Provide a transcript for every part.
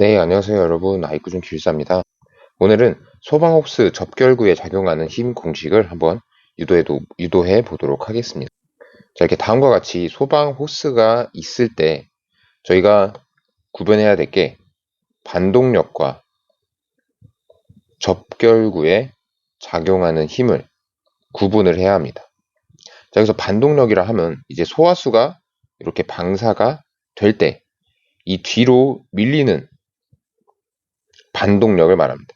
네, 안녕하세요 여러분. 아이쿠준 길사입니다. 오늘은 소방호스 접결구에 작용하는 힘 공식을 한번 유도해, 유도해 보도록 하겠습니다. 자, 이렇게 다음과 같이 소방호스가 있을 때 저희가 구분해야 될 게 반동력과 접결구에 작용하는 힘을 구분을 해야 합니다. 자, 여기서 반동력이라 하면 이제 소화수가 이렇게 방사가 될 때 이 뒤로 밀리는 반동력을 말합니다.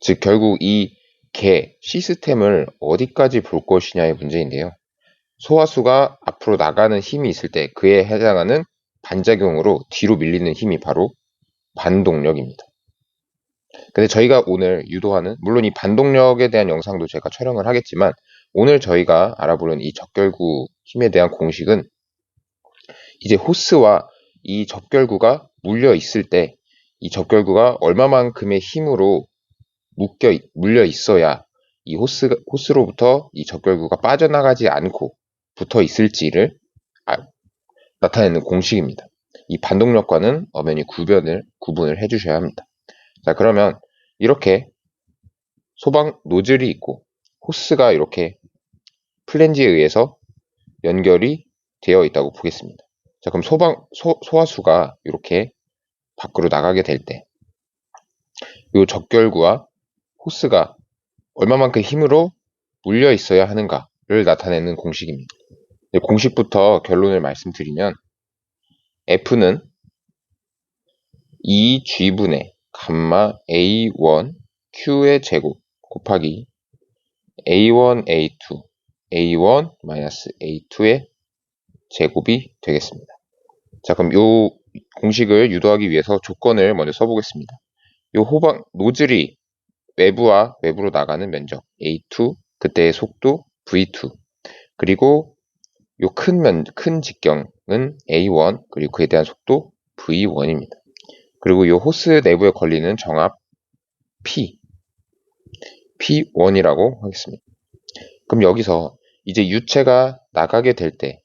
즉 결국 이 개 시스템을 어디까지 볼 것이냐의 문제인데요. 소화수가 앞으로 나가는 힘이 있을 때 그에 해당하는 반작용으로 뒤로 밀리는 힘이 바로 반동력입니다. 근데 저희가 오늘 유도하는 물론 이 반동력에 대한 영상도 제가 촬영을 하겠지만 오늘 저희가 알아보는 이 적결구 힘에 대한 공식은 이제 호스와 이 접결구가 물려 있을 때 이 접결구가 얼마만큼의 힘으로 묶여 물려 있어야 이 호스 호스로부터 이 접결구가 빠져나가지 않고 붙어 있을지를 아, 나타내는 공식입니다. 이 반동력과는 엄연히 구별을 구분을 해주셔야 합니다. 자 그러면 이렇게 소방 노즐이 있고 호스가 이렇게 플랜지에 의해서 연결이 되어 있다고 보겠습니다. 자, 그럼 소방, 소, 소화수가 이렇게 밖으로 나가게 될 때, 이 적결구와 호스가 얼마만큼 힘으로 물려 있어야 하는가를 나타내는 공식입니다. 공식부터 결론을 말씀드리면, F는 2G분의 감마 A1 Q의 제곱 곱하기 A1 A2 A1 A2의 제곱이 되겠습니다. 자, 그럼 이 공식을 유도하기 위해서 조건을 먼저 써보겠습니다. 이 호박 노즐이 외부와 외부로 나가는 면적 A2, 그때의 속도 V2, 그리고 이 큰 면, 큰 직경은 A1, 그리고 그에 대한 속도 V1입니다. 그리고 이 호스 내부에 걸리는 정압 P, P1이라고 하겠습니다. 그럼 여기서 이제 유체가 나가게 될 때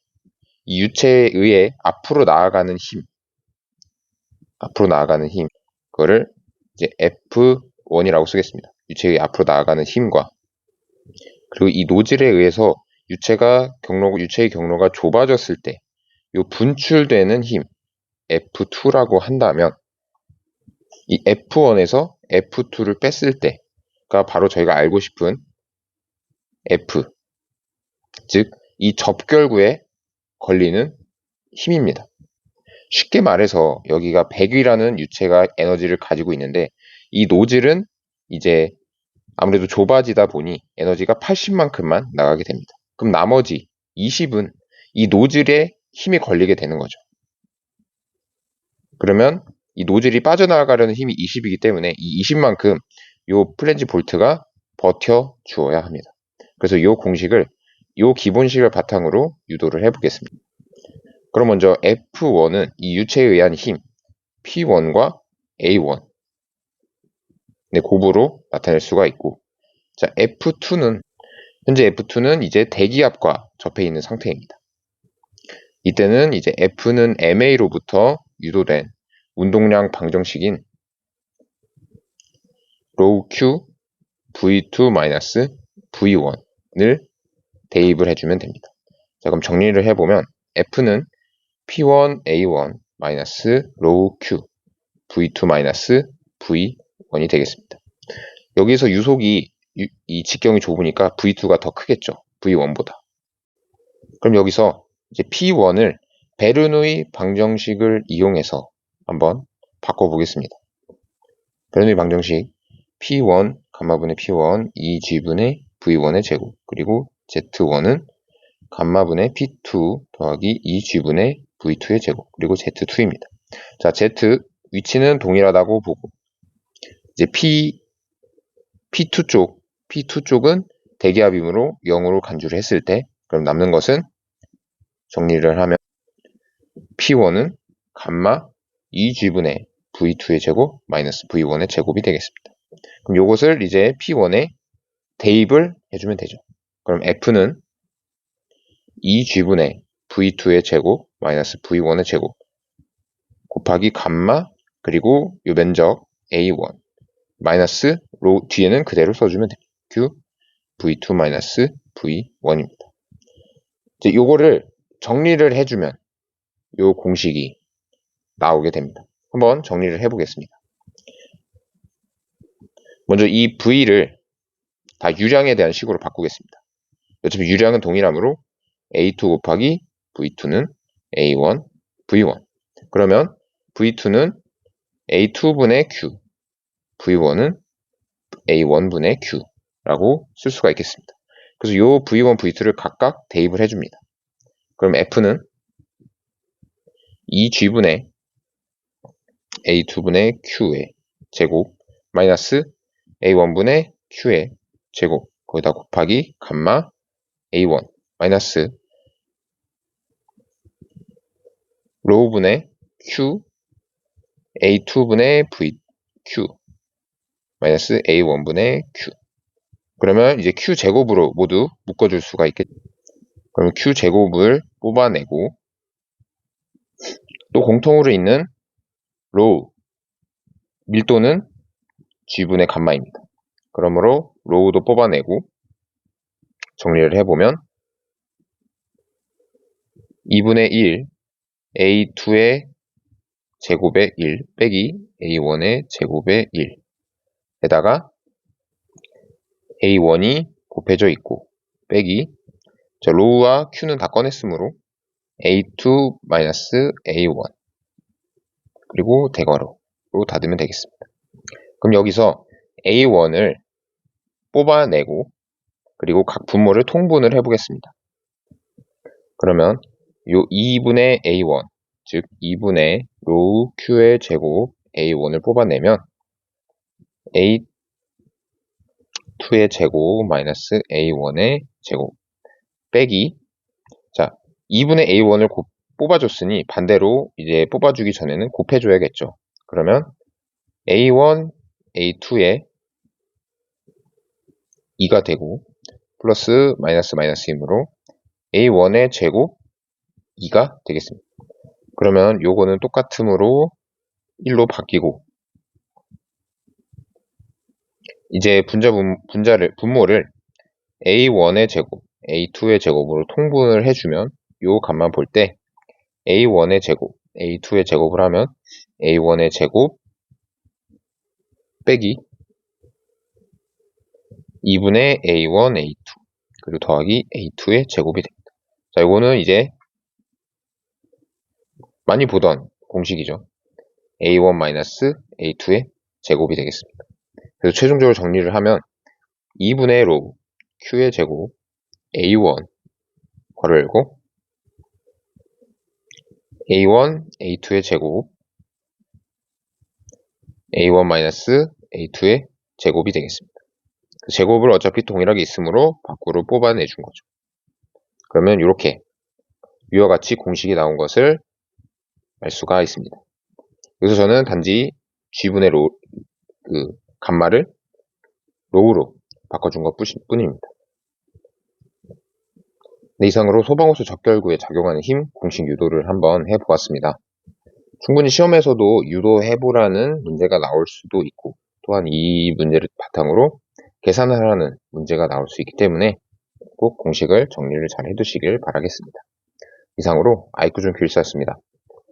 이 유체에 의해 앞으로 나아가는 힘, 앞으로 나아가는 힘, 그거를 이제 F1이라고 쓰겠습니다. 유체의 앞으로 나아가는 힘과 그리고 이 노즐에 의해서 유체가 경로, 유체의 경로가 좁아졌을 때 이 분출되는 힘 F2라고 한다면 이 F1에서 F2를 뺐을 때가 바로 저희가 알고 싶은 F 즉 이 접결구의 걸리는 힘입니다. 쉽게 말해서 여기가 100이라는 유체가 에너지를 가지고 있는데 이 노즐은 이제 아무래도 좁아지다 보니 에너지가 80만큼만 나가게 됩니다. 그럼 나머지 20은 이 노즐에 힘이 걸리게 되는 거죠. 그러면 이 노즐이 빠져나가려는 힘이 20이기 때문에 이 20만큼 이 플랜지 볼트가 버텨 주어야 합니다. 그래서 이 공식을 이 기본식을 바탕으로 유도를 해보겠습니다. 그럼 먼저 F1은 이 유체에 의한 힘 P1과 A1 네, 곱으로 나타낼 수가 있고 자 F2는 현재 F2는 이제 대기압과 접해 있는 상태입니다. 이때는 이제 F는 MA로부터 유도된 운동량 방정식인 로우 Q V2-V1을 대입을 해주면 됩니다. 자, 그럼 정리를 해보면 F는 P1A1 마이너스 로우 Q V2 마이너스 V1이 되겠습니다. 여기서 유속이 이 직경이 좁으니까 V2가 더 크겠죠. V1보다. 그럼 여기서 이제 P1을 베르누이 방정식을 이용해서 한번 바꿔보겠습니다. 베르누이 방정식 P1 감마분의 P1 2G분의 V1의 제곱 그리고 Z1은 감마분의 P2 더하기 2G분의 V2의 제곱 그리고 Z2입니다. 자, Z 위치는 동일하다고 보고 이제 P P2 쪽 P2 쪽은 대기압 임으로 0으로 간주를 했을 때 그럼 남는 것은 정리를 하면 P1은 감마 2G분의 V2의 제곱 마이너스 V1의 제곱이 되겠습니다. 그럼 이것을 이제 P1에 대입을 해주면 되죠. 그럼 F는 2G분의 V2의 제곱 마이너스 V1의 제곱 곱하기 감마 그리고 요 면적 A1 마이너스 로 뒤에는 그대로 써주면 됩니다. Q V2 마이너스 V1입니다. 이제 요거를 정리를 해주면 요 공식이 나오게 됩니다. 한번 정리를 해보겠습니다. 먼저 이 V를 다 유량에 대한 식으로 바꾸겠습니다. 어차피 유량은 동일하므로 A2 곱하기 V2는 A1, V1. 그러면 V2는 A2분의 Q, V1은 A1분의 Q라고 쓸 수가 있겠습니다. 그래서 요 V1, V2를 각각 대입을 해줍니다. 그럼 F는 2G분의 A2분의 Q의 제곱 마이너스 A1분의 Q의 제곱 거기다 곱하기 감마 A1 마이너스 로우분의 Q A2분의 V Q 마이너스 A1분의 Q 그러면 이제 Q 제곱으로 모두 묶어줄 수가 있겠죠. 그러면 Q 제곱을 뽑아내고 또 공통으로 있는 로우 밀도는 G분의 감마입니다. 그러므로 로우도 뽑아내고 정리를 해보면 2분의 1 A2의 제곱의 1 빼기 A1의 제곱의 1 에다가 A1이 곱해져 있고 빼기 자, 로우와 Q는 다 꺼냈으므로 A2 마이너스 A1 그리고 대괄호로 닫으면 되겠습니다. 그럼 여기서 A1을 뽑아내고 그리고 각 분모를 통분을 해보겠습니다. 그러면 요 2분의 A1 즉 2분의 로우 Q의 제곱 A1을 뽑아내면 A2의 제곱 마이너스 A1의 제곱 빼기 자 2분의 A1을 뽑아줬으니 반대로 이제 뽑아주기 전에는 곱해줘야겠죠. 그러면 A1, A2의 2가 되고 플러스 마이너스 마이너스이므로 A1의 제곱 2가 되겠습니다. 그러면 요거는 똑같으므로 1로 바뀌고 이제 분자 분, 분자를 분모를 A1의 제곱, A2의 제곱으로 통분을 해주면 요 값만 볼 때 A1의 제곱, A2의 제곱을 하면 A1의 제곱 빼기 2분의 A1, A2 그리고 더하기 A2의 제곱이 됩니다. 자, 이거는 이제 많이 보던 공식이죠. A1-A2의 제곱이 되겠습니다. 그래서 최종적으로 정리를 하면 2분의 로우 Q의 제곱 A1 괄호 열고 A1, A2의 제곱 A1-A2의 제곱이 되겠습니다. 그 제곱을 어차피 동일하게 있으므로 밖으로 뽑아내준 거죠. 그러면 이렇게 위와 같이 공식이 나온 것을 알 수가 있습니다. 여기서 저는 단지 G분의 로, 그, 감마를 로우로 바꿔준 것 뿐입니다. 네, 이상으로 소방호수 적결구에 작용하는 힘 공식 유도를 한번 해보았습니다. 충분히 시험에서도 유도해보라는 문제가 나올 수도 있고 또한 이 문제를 바탕으로 계산을 하라는 문제가 나올 수 있기 때문에 꼭 공식을 정리를 잘 해두시길 바라겠습니다. 이상으로 아이쿠준 큐리스였습니다.